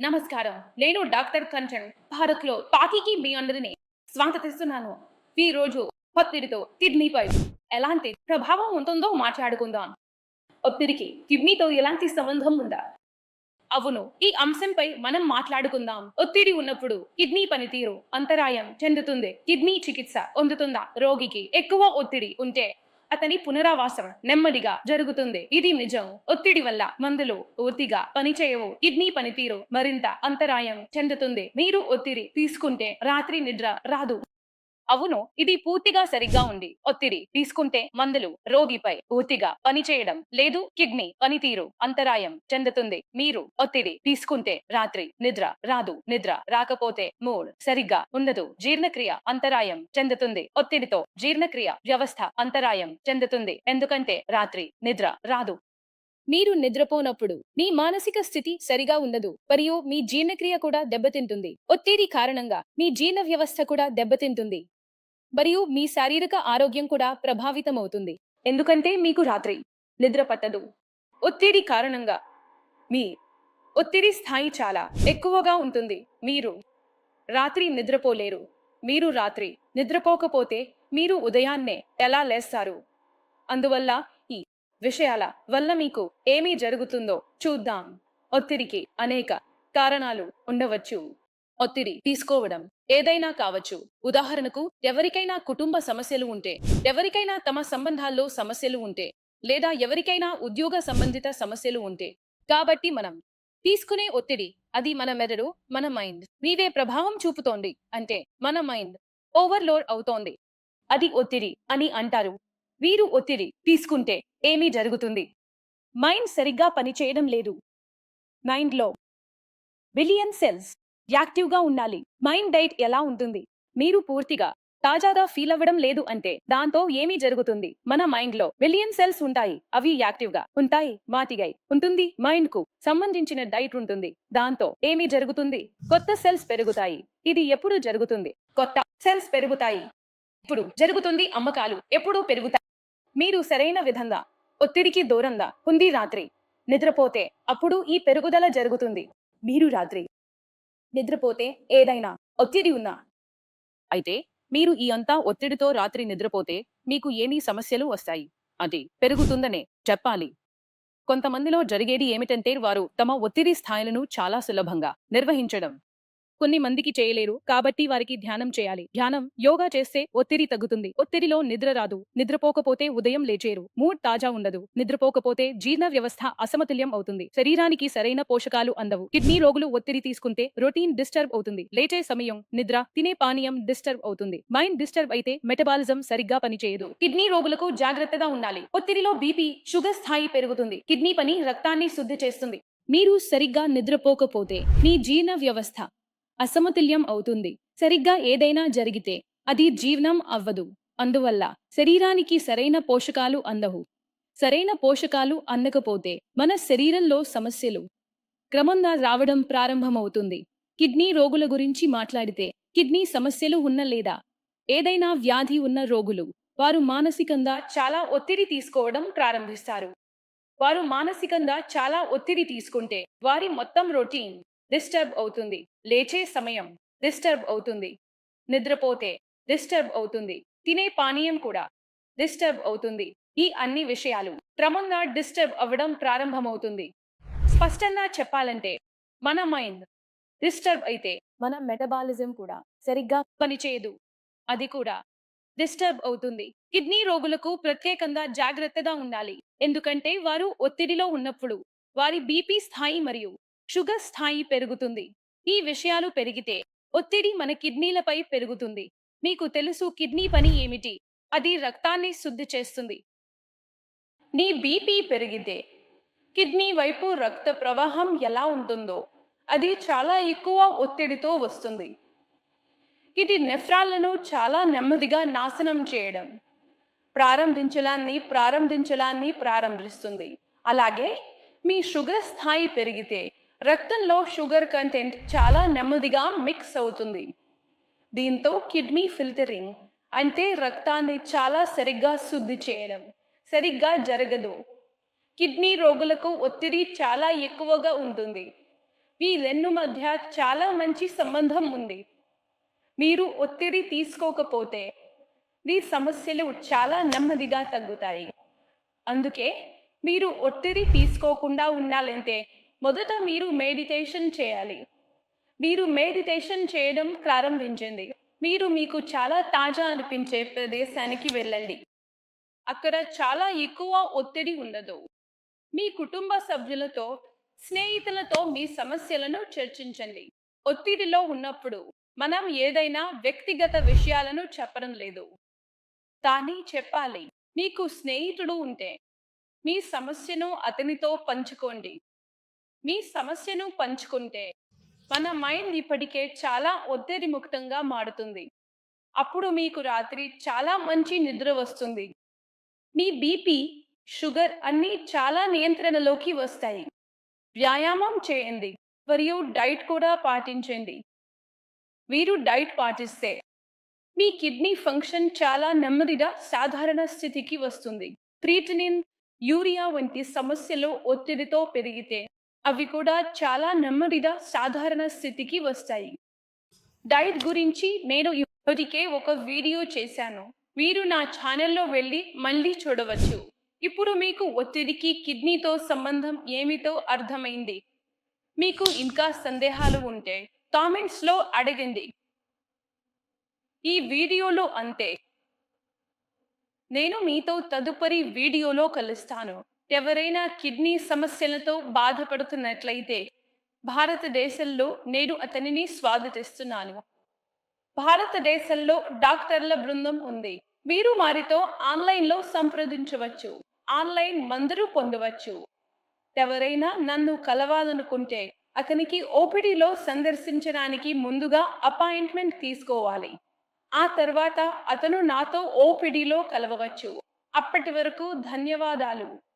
నమస్కారం. నేను డాక్టర్ కంచన్. భారత్లో పాకికి మీ అందరినీ స్వాగతిస్తున్నాను. ఈ రోజు ఒత్తిడితో కిడ్నీపై ఎలాంటి ప్రభావం ఉంటుందో మాట్లాడుకుందాం. ఒత్తిడికి కిడ్నీతో ఎలాంటి సంబంధం ఉందా? అవును ఈ అంశంపై మనం మాట్లాడుకుందాం. ఒత్తిడి ఉన్నప్పుడు కిడ్నీ పనితీరు అంతరాయం చెందుతుంది. కిడ్నీ చికిత్స అందుతుందా రోగికి ఎక్కువ ఒత్తిడి ఉంటే అతని పునరావాసం నెమ్మదిగా జరుగుతుంది. ఇది నిజం. ఒత్తిడి వల్ల మందులు పూర్తిగా పనిచేయవు. కిడ్నీ పనితీరు మరింత అంతరాయం చెందుతుంది. మీరు ఒత్తిడి తీసుకుంటే రాత్రి నిద్ర రాదు. అవును ఇది పూర్తిగా సరిగ్గా ఉంది. ఒత్తిడి తీసుకుంటే మందులు రోగిపై పూర్తిగా పనిచేయడం లేదు కిడ్నీ పనితీరు అంతరాయం చెందుతుంది. మీరు ఒత్తిడి తీసుకుంటే రాత్రి నిద్ర రాదు. నిద్ర రాకపోతే మూడ్ సరిగ్గా ఉండదు. జీర్ణక్రియ అంతరాయం చెందుతుంది. ఒత్తిడితో జీర్ణక్రియ వ్యవస్థ అంతరాయం చెందుతుంది. ఎందుకంటే రాత్రి నిద్ర రాదు. మీరు నిద్రపోనప్పుడు మీ మానసిక స్థితి సరిగా ఉండదు. మరియు మీ జీర్ణక్రియ కూడా దెబ్బతింటుంది. ఒత్తిడి కారణంగా మీ జీర్ణ వ్యవస్థ కూడా దెబ్బతింటుంది. మరియు మీ శారీరక ఆరోగ్యం కూడా ప్రభావితమవుతుంది. ఎందుకంటే మీకు రాత్రి నిద్ర పట్టదు. ఒత్తిడి కారణంగా మీ ఒత్తిడి స్థాయి చాలా ఎక్కువగా ఉంటుంది. మీరు రాత్రి నిద్రపోలేరు. మీరు రాత్రి నిద్రపోకపోతే మీరు ఉదయాన్నే ఎలా లేస్తారు? అందువల్ల ఈ విషయాల వల్ల మీకు ఏమీ జరుగుతుందో చూద్దాం. ఒత్తిడికి అనేక కారణాలు ఉండవచ్చు. ఒత్తిడి తీసుకోవడం ఏదైనా కావచ్చు. ఉదాహరణకు ఎవరికైనా కుటుంబ సమస్యలు ఉంటే ఎవరికైనా తమ సంబంధాల్లో సమస్యలు ఉంటే లేదా ఎవరికైనా ఉద్యోగ సంబంధిత సమస్యలు ఉంటే కాబట్టి మనం తీసుకునే ఒత్తిడి అది మన మెదడు మన మైండ్ మీవే ప్రభావం చూపుతోంది అంటే మన మైండ్ ఓవర్లోడ్ అవుతోంది. అది ఒత్తిడి అని అంటారు. వీరు ఒత్తిడి తీసుకుంటే ఏమీ జరుగుతుంది? మైండ్ సరిగ్గా పనిచేయడం లేదు. మైండ్లో బిలియన్ సెల్స్ యాక్టివ్గా ఉండాలి. మైండ్ డైట్ ఎలా ఉంటుంది? మీరు పూర్తిగా తాజాగా ఫీల్ అవ్వడం లేదు అంటే దాంతో ఏమీ జరుగుతుంది? మన మైండ్లో మిలియన్ సెల్స్ ఉంటాయి. అవి యాక్టివ్గా ఉంటాయి మాటిగై ఉంటుంది మైండ్కు సంబంధించిన డైట్ ఉంటుంది. దాంతో ఏమీ జరుగుతుంది? కొత్త సెల్స్ పెరుగుతాయి. ఇది ఎప్పుడు జరుగుతుంది? కొత్త సెల్స్ పెరుగుతాయి. ఇప్పుడు జరుగుతుంది? అమ్మకాలు ఎప్పుడూ పెరుగుతాయి. మీరు సరైన విధంగా ఒత్తిడికి దూరంగా ఉంది రాత్రి. నిద్రపోతే అప్పుడు ఈ పెరుగుదల జరుగుతుంది. మీరు రాత్రి నిద్రపోతే ఏదైనా ఒత్తిడి ఉన్నా అయితే మీరు ఈ అంతా ఒత్తిడితో రాత్రి నిద్రపోతే మీకు ఏమీ సమస్యలు వస్తాయి. అది పెరుగుతుందనే చెప్పాలి. కొంతమందిలో జరిగేది ఏమిటంటే వారు తమ ఒత్తిడి స్థాయిలను చాలా సులభంగా నిర్వహించడం. కొన్ని మందికి చేయలేరు. కాబట్టి వారికి ధ్యానం చేయాలి. ధ్యానం యోగా చేస్తే ఒత్తిడి తగ్గుతుంది. ఒత్తిడిలో నిద్ర రాదు. నిద్రపోకపోతే ఉదయం లేచేరు. మూడ్ తాజా ఉండదు. నిద్రపోకపోతే జీర్ణ వ్యవస్థ అసమతుల్యం అవుతుంది. శరీరానికి సరైన పోషకాలు అందవు. కిడ్నీ రోగులు ఒత్తిడి తీసుకుంటే రొటీన్ డిస్టర్బ్ అవుతుంది. లేచే సమయం నిద్ర తినే పానీయం డిస్టర్బ్ అవుతుంది. మైండ్ డిస్టర్బ్ అయితే మెటబాలిజం సరిగ్గా పనిచేయదు. కిడ్నీ రోగులకు జాగ్రత్తగా ఉండాలి. ఒత్తిడిలో బీపీ షుగర్ స్థాయి పెరుగుతుంది. కిడ్నీ పని రక్తాన్ని శుద్ధి చేస్తుంది. మీరు సరిగ్గా నిద్రపోకపోతే మీ జీర్ణ వ్యవస్థ అసమతుల్యం అవుతుంది. సరిగ్గా ఏదైనా జరిగితే అది జీవనం అవ్వదు. అందువల్ల శరీరానికి సరైన పోషకాలు అందవు. సరైన పోషకాలు అందకపోతే మన శరీరంలో సమస్యలు క్రమంగా రావడం ప్రారంభమవుతుంది. కిడ్నీ రోగుల గురించి మాట్లాడితే కిడ్నీ సమస్యలు ఉన్న లేదా ఏదైనా వ్యాధి ఉన్న రోగులు వారు మానసికంగా చాలా ఒత్తిడి తీసుకోవడం ప్రారంభిస్తారు. వారు మానసికంగా చాలా ఒత్తిడి తీసుకుంటే వారి మొత్తం రొటీన్ డిస్టర్బ్ అవుతుంది. లేచే సమయం డిస్టర్బ్ అవుతుంది. నిద్రపోతే డిస్టర్బ్ అవుతుంది. తినే పానీయం కూడా డిస్టర్బ్ అవుతుంది. ఈ అన్ని విషయాలు క్రమంగా డిస్టర్బ్ అవ్వడం ప్రారంభమవుతుంది. స్పష్టంగా చెప్పాలంటే మన మైండ్ డిస్టర్బ్ అయితే మన మెటబాలిజం కూడా సరిగ్గా పనిచేయదు. అది కూడా డిస్టర్బ్ అవుతుంది. కిడ్నీ రోగులకు ప్రత్యేకంగా జాగ్రత్తగా ఉండాలి. ఎందుకంటే వారు ఒత్తిడిలో ఉన్నప్పుడు వారి బీపీ స్థాయి మరియు షుగర్ స్థాయి పెరుగుతుంది. ఈ విషయాలు పెరిగితే ఒత్తిడి మన కిడ్నీలపై పెరుగుతుంది. మీకు తెలుసు కిడ్నీ పని ఏమిటి? అది రక్తాన్ని శుద్ధి చేస్తుంది. నీ బీపీ పెరిగితే కిడ్నీ వైపు రక్త ప్రవాహం ఎలా ఉంటుందో అది చాలా ఎక్కువ ఒత్తిడితో వస్తుంది. ఇది నెఫ్రాలను చాలా నెమ్మదిగా నాశనం చేయడం ప్రారంభించడాన్ని ప్రారంభించడాన్ని ప్రారంభిస్తుంది. అలాగే మీ షుగర్ స్థాయి పెరిగితే రక్తంలో షుగర్ కంటెంట్ చాలా నెమ్మదిగా మిక్స్ అవుతుంది. దీంతో కిడ్నీ ఫిల్టరింగ్ అంటే రక్తాన్ని చాలా సరిగ్గా శుద్ధి చేయడం సరిగ్గా జరగదు. కిడ్నీ రోగులకు ఒత్తిడి చాలా ఎక్కువగా ఉంటుంది. ఈ రెండు మధ్య చాలా మంచి సంబంధం ఉంది. మీరు ఒత్తిడి తీసుకోకపోతే మీ సమస్యలు చాలా నెమ్మదిగా తగ్గుతాయి. అందుకే మీరు ఒత్తిడి తీసుకోకుండా ఉండాలంటే మొదట మీరు మెడిటేషన్ చేయాలి. మీరు మెడిటేషన్ చేయడం ప్రారంభించండి. మీరు మీకు చాలా తాజా అనిపించే ప్రదేశానికి వెళ్ళండి. అక్కడ చాలా ఎక్కువ ఒత్తిడి ఉండదు. మీ కుటుంబ సభ్యులతో స్నేహితులతో మీ సమస్యలను చర్చించండి. ఒత్తిడిలో ఉన్నప్పుడు మనం ఏదైనా వ్యక్తిగత విషయాలను చెప్పడం లేదు. కానీ చెప్పాలి. మీకు స్నేహితుడు ఉంటే మీ సమస్యను అతనితో పంచుకోండి. మీ సమస్యను పంచుకుంటే మన మైండ్ ఇప్పటికే చాలా ఒత్తిడి ముక్తంగా మారుతుంది. అప్పుడు మీకు రాత్రి చాలా మంచి నిద్ర వస్తుంది. మీ బీపీ షుగర్ అన్నీ చాలా నియంత్రణలోకి వస్తాయి. వ్యాయామం చేయండి మరియు డైట్ కూడా పాటించండి. మీరు డైట్ పాటిస్తే మీ కిడ్నీ ఫంక్షన్ చాలా నెమ్మదిగా సాధారణ స్థితికి వస్తుంది. క్రీటనిన్ యూరియా వంటి సమస్యలు ఒత్తిడితో పెరిగితే అవి కూడా చాలా నెమ్మదిగా సాధారణ స్థితికి వస్తాయి. డైట్ గురించి నేను ఇప్పటికే ఒక వీడియో చేశాను. మీరు నా ఛానల్లో వెళ్ళి మళ్ళీ చూడవచ్చు. ఇప్పుడు మీకు ఒత్తిడికి కిడ్నీతో సంబంధం ఏమిటో అర్థమైంది. మీకు ఇంకా సందేహాలు ఉంటే కామెంట్స్లో అడగండి. ఈ వీడియోలో అంతే. నేను మీతో తదుపరి వీడియోలో కలుస్తాను. ఎవరైనా కిడ్నీ సమస్యలతో బాధపడుతున్నట్లయితే భారతదేశంలో నేను అతనిని స్వాగతిస్తున్నాను. భారతదేశంలో డాక్టర్ల బృందం ఉంది. మీరు వారితో ఆన్లైన్లో సంప్రదించవచ్చు. ఆన్లైన్ మందులు పొందవచ్చు. ఎవరైనా నన్ను కలవాలనుకుంటే అతనికి ఓపిడిలో సందర్శించడానికి ముందుగా అపాయింట్మెంట్ తీసుకోవాలి. ఆ తర్వాత అతను నాతో ఓపిడిలో కలవవచ్చు. అప్పటి వరకు ధన్యవాదాలు.